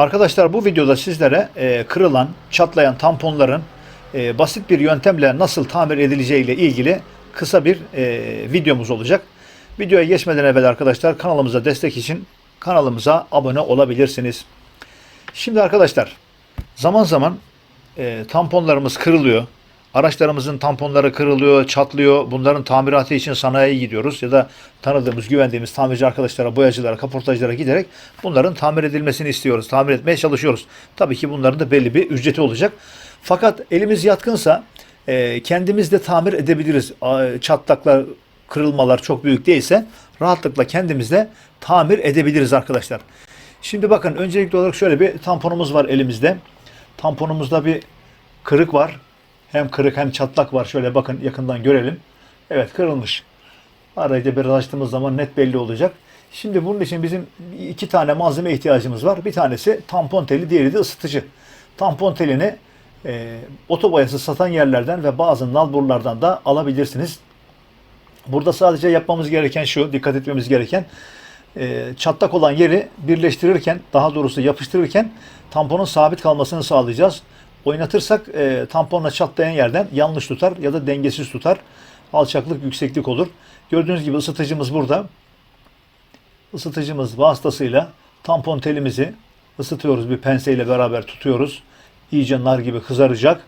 Arkadaşlar bu videoda sizlere e, kırılan, çatlayan tamponların e, basit bir yöntemle nasıl tamir edileceği ile ilgili kısa bir e, videomuz olacak. Videoya geçmeden evvel arkadaşlar kanalımıza destek için kanalımıza abone olabilirsiniz. Şimdi arkadaşlar zaman zaman e, tamponlarımız kırılıyor. Araçlarımızın tamponları kırılıyor, çatlıyor. Bunların tamiratı için sanayiye gidiyoruz ya da tanıdığımız, güvendiğimiz tamirci arkadaşlara, boyacılara, kaportacılara giderek bunların tamir edilmesini istiyoruz. Tamir etmeye çalışıyoruz. Tabii ki bunların da belli bir ücreti olacak. Fakat elimiz yatkınsa e, kendimiz de tamir edebiliriz. Çatlaklar, kırılmalar çok büyük değilse rahatlıkla kendimiz de tamir edebiliriz arkadaşlar. Şimdi bakın öncelikli olarak şöyle bir tamponumuz var elimizde. Tamponumuzda bir kırık var. Hem kırık hem çatlak var. Şöyle bakın yakından görelim. Evet kırılmış. Arayı biraz açtığımız zaman net belli olacak. Şimdi bunun için bizim iki tane malzeme ihtiyacımız var. Bir tanesi tampon teli, diğeri de ısıtıcı. Tampon telini e, otoboyası satan yerlerden ve bazı nalburlardan da alabilirsiniz. Burada sadece yapmamız gereken şu, dikkat etmemiz gereken e, çatlak olan yeri birleştirirken, daha doğrusu yapıştırırken tamponun sabit kalmasını sağlayacağız. Oynatırsak e, tamponla çatlayan yerden yanlış tutar ya da dengesiz tutar. Alçaklık, yükseklik olur. Gördüğünüz gibi ısıtıcımız burada. Isıtıcımız vasıtasıyla tampon telimizi ısıtıyoruz. Bir penseyle beraber tutuyoruz. İyice nar gibi kızaracak.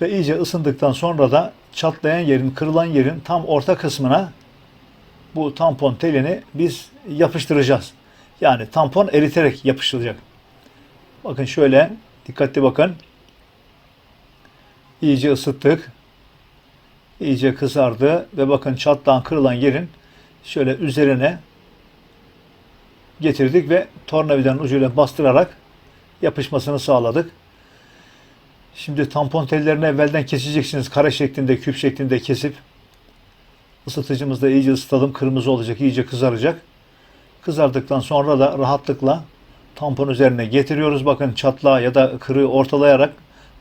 Ve iyice ısındıktan sonra da çatlayan yerin, kırılan yerin tam orta kısmına bu tampon telini biz yapıştıracağız. Yani tampon eriterek yapıştıracak. Bakın şöyle dikkatli bakın. İyice ısıttık. İyice kızardı ve bakın çatlağın kırılan yerin şöyle üzerine getirdik ve tornavidanın ucuyla bastırarak yapışmasını sağladık. Şimdi tampon tellerini evvelden keseceksiniz. Kare şeklinde, küp şeklinde kesip ısıtıcımızda iyice ısıtalım. Kırmızı olacak, iyice kızaracak. Kızardıktan sonra da rahatlıkla tampon üzerine getiriyoruz. Bakın çatlağı ya da kırığı ortalayarak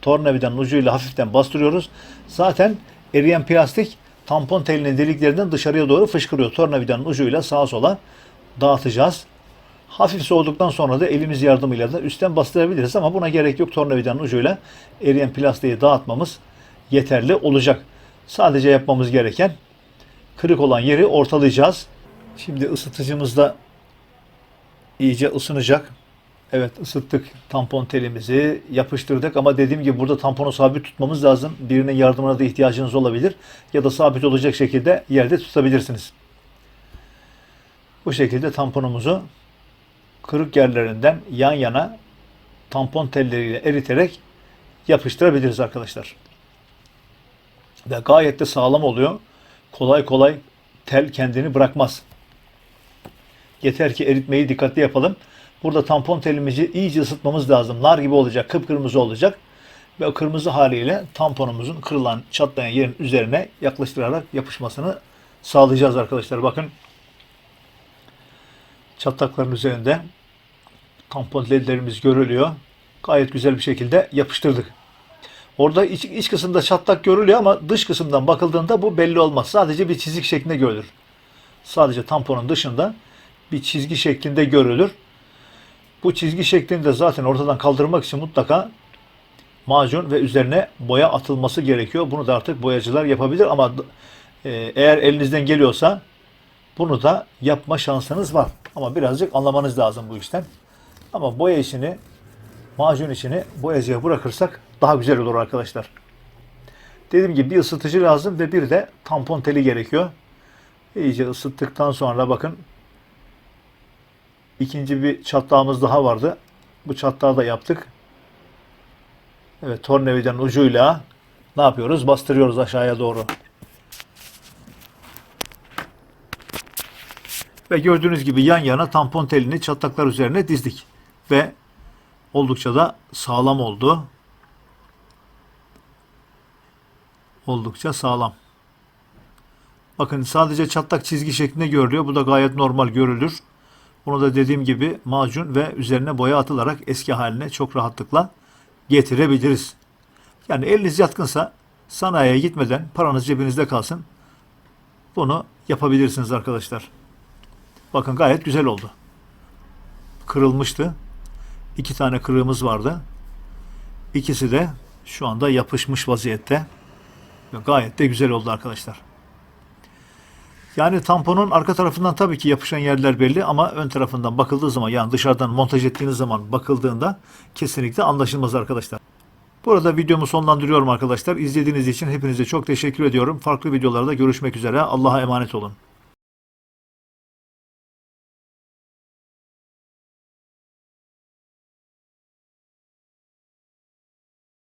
tornavidanın ucuyla hafiften bastırıyoruz. Zaten eriyen plastik tampon telinin deliklerinden dışarıya doğru fışkırıyor. Tornavidanın ucuyla sağa sola dağıtacağız. Hafif soğuduktan sonra da elimiz yardımıyla da üstten bastırabiliriz ama buna gerek yok. Tornavidanın ucuyla eriyen plastiği dağıtmamız yeterli olacak. Sadece yapmamız gereken kırık olan yeri ortalayacağız. Şimdi ısıtıcımız da iyice ısınacak. Evet ısıttık tampon telimizi yapıştırdık ama dediğim gibi burada tamponu sabit tutmamız lazım. Birinin yardımına da ihtiyacınız olabilir ya da sabit olacak şekilde yerde tutabilirsiniz. Bu şekilde tamponumuzu kırık yerlerinden yan yana tampon telleriyle eriterek yapıştırabiliriz arkadaşlar. Ve gayet de sağlam oluyor. Kolay kolay tel kendini bırakmaz. Yeter ki eritmeyi dikkatli yapalım. Burada tampon telimizi iyice ısıtmamız lazım. Nar gibi olacak, kıpkırmızı olacak. Ve o kırmızı haliyle tamponumuzun kırılan, çatlayan yerin üzerine yaklaştırarak yapışmasını sağlayacağız arkadaşlar. Bakın çatlakların üzerinde tampon ledlerimiz görülüyor. Gayet güzel bir şekilde yapıştırdık. Orada iç, iç kısımda çatlak görülüyor ama dış kısımdan bakıldığında bu belli olmaz. Sadece bir çizik şeklinde görülür. Sadece tamponun dışında bir çizgi şeklinde görülür. Bu çizgi şeklinde zaten ortadan kaldırmak için mutlaka macun ve üzerine boya atılması gerekiyor. Bunu da artık boyacılar yapabilir ama e, eğer elinizden geliyorsa bunu da yapma şansınız var. Ama birazcık anlamanız lazım bu işten. Ama boya işini, macun işini boyacıya bırakırsak daha güzel olur arkadaşlar. Dediğim gibi bir ısıtıcı lazım ve bir de tampon teli gerekiyor. İyice ısıttıktan sonra bakın ikinci bir çatlağımız daha vardı. Bu çatlağı da yaptık. Evet tornavidanın ucuyla ne yapıyoruz? Bastırıyoruz aşağıya doğru. Ve gördüğünüz gibi yan yana tampon telini çatlaklar üzerine dizdik. Ve oldukça da sağlam oldu. Oldukça sağlam. Bakın sadece çatlak çizgi şeklinde görülüyor. Bu da gayet normal görülür. Bunu da dediğim gibi macun ve üzerine boya atılarak eski haline çok rahatlıkla getirebiliriz. Yani eliniz yatkınsa sanayiye gitmeden paranız cebinizde kalsın. Bunu yapabilirsiniz arkadaşlar. Bakın gayet güzel oldu. kırılmıştı. İki tane kırığımız vardı. İkisi de şu anda yapışmış vaziyette. Gayet de güzel oldu arkadaşlar. Yani tamponun arka tarafından tabii ki yapışan yerler belli ama ön tarafından bakıldığı zaman yani dışarıdan montaj ettiğiniz zaman bakıldığında kesinlikle anlaşılmaz arkadaşlar. Burada videomu sonlandırıyorum arkadaşlar. İzlediğiniz için hepinize çok teşekkür ediyorum. Farklı videolarda görüşmek üzere. Allah'a emanet olun.